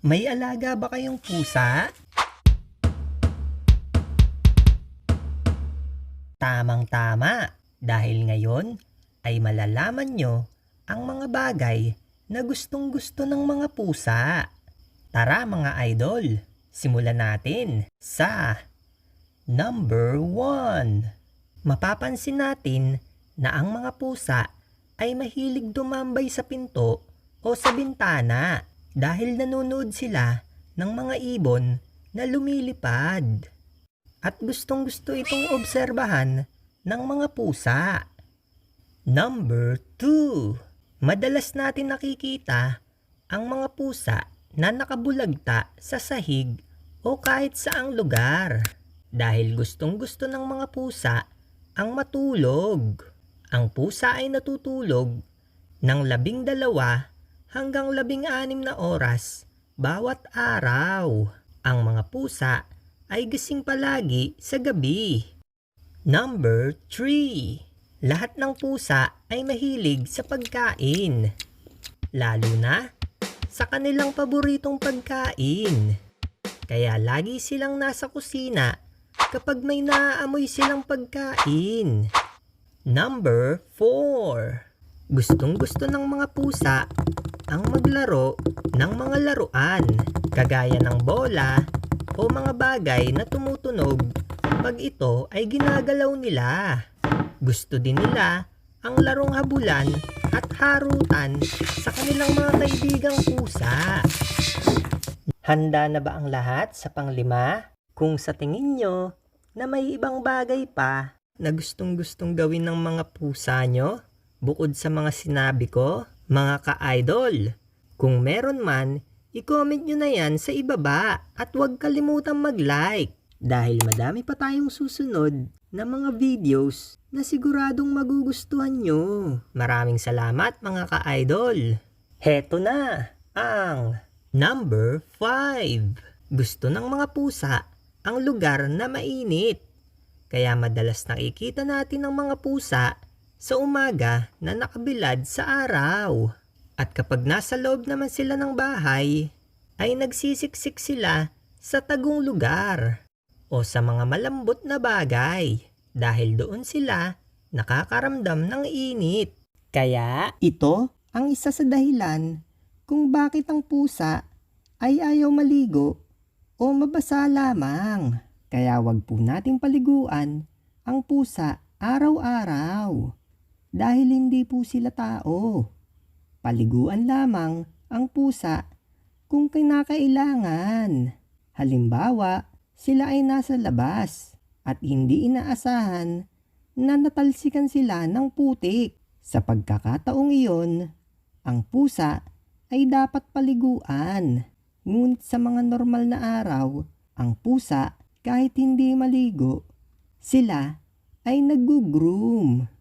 May alaga ba kayong pusa? Tamang-tama, dahil ngayon ay malalaman nyo ang mga bagay na gustong-gusto ng mga pusa. Tara mga idol, simulan natin sa number 1. Mapapansin natin na ang mga pusa ay mahilig dumambay sa pinto o sa bintana dahil nanonood sila ng mga ibon na lumilipad. At gustong gusto itong obserbahan ng mga pusa. Number 2. Madalas natin nakikita ang mga pusa na nakabulagta sa sahig o kahit saang lugar dahil gustong gusto ng mga pusa ang matulog. Ang pusa ay natutulog ng labing dalawa hanggang labing anim na oras bawat araw. Ang mga pusa ay gising palagi sa gabi. Number 3. Lahat ng pusa ay mahilig sa pagkain. Lalo na sa kanilang paboritong pagkain. Kaya lagi silang nasa kusina kapag may naaamoy silang pagkain. Number 4. Gustong gusto ng mga pusa ang maglaro ng mga laruan kagaya ng bola o mga bagay na tumutunog pag ito ay ginagalaw nila. Gusto din nila ang larong habulan at harutan sa kanilang mga kaibigang pusa. Handa na ba ang lahat sa panglima? Kung sa tingin nyo na may ibang bagay pa na gustong gustong gawin ng mga pusa nyo bukod sa mga sinabi ko, mga ka-idol. Kung meron man, i-comment nyo na yan sa ibaba at huwag kalimutang mag-like dahil madami pa tayong susunod na mga videos na siguradong magugustuhan nyo. Maraming salamat mga ka-idol. Heto na ang number 5. Gusto ng mga pusa ang lugar na mainit. Kaya madalas nakikita natin ang mga pusa sa umaga na nakabilad sa araw. At kapag nasa loob naman sila ng bahay, ay nagsisiksik sila sa tagong lugar o sa mga malambot na bagay dahil doon sila nakakaramdam ng init. Kaya ito ang isa sa dahilan kung bakit ang pusa ay ayaw maligo o mabasa lamang. Kaya wag po nating paliguan ang pusa araw-araw dahil hindi po sila tao. Paliguan lamang ang pusa kung kinakailangan. Halimbawa, sila ay nasa labas at hindi inaasahan na natalsikan sila ng putik. Sa pagkakataong iyon, ang pusa ay dapat paliguan. Ngunit sa mga normal na araw, ang pusa kahit hindi maligo, sila ay nag-groom.